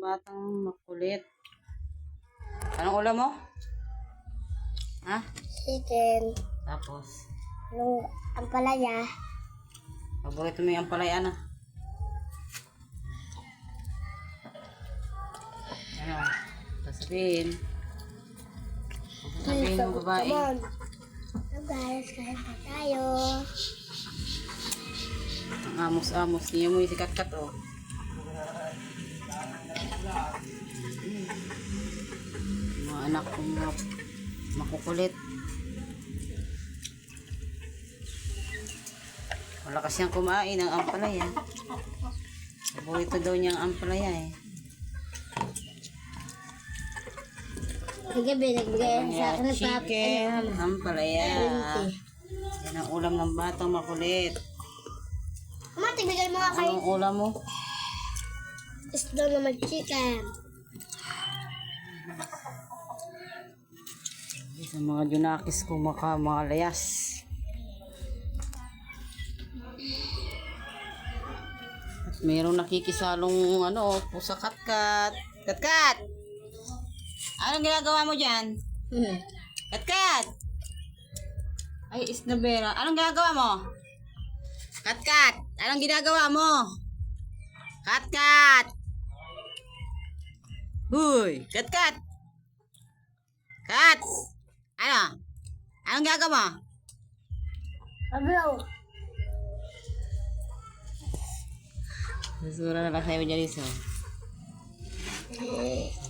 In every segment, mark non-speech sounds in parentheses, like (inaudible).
batang makulit. Anong ulam mo? Ha? Chicken. Tapos, Yung ampalaya. paborito mo yung ampalaya na. Ano? Sasabihin. Sasabihin ng babae. Come on. Hello guys, kain pa tayo. Ang amos-amos niya mo yung sikat-kat oh. Anak kong makukulit. Malakas siyang kumain ng ampalaya. Paborito daw niya ang ampalaya eh. Sige, binagbigay sa akin ng pap. Chicken, ampalaya. Yan ang ulam ng batang makulit. Mama, tigbigay mo nga kay Anong ulam mo? isda naman chicken. Sa mga junakis ko maka mga layas. At mayroong nakikisalong ano, pusa katkat. Katkat! Anong ginagawa mo dyan? (laughs) Katkat! Ay, isnabera. Anong ginagawa mo? Katkat! Anong ginagawa mo? Katkat! Huy! Katkat! Kat! Ano? Anong gagawa mo? Pablo. Susura na lang sa'yo dyan iso.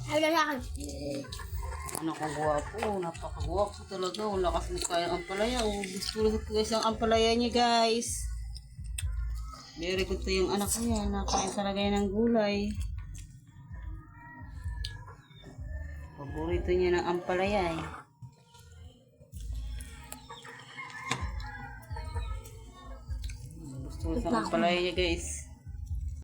Sabi na akin. Ano kang guwapo? Napakagwapo talaga. Wala kasi kaya ang ampalaya. Oh, gusto ko guys ang ampalaya niya guys. Very good to yung anak ko yan. Nakain talaga yan ng gulay. Paborito niya ng ampalaya eh. Gusto ko sa ampalaya niya guys.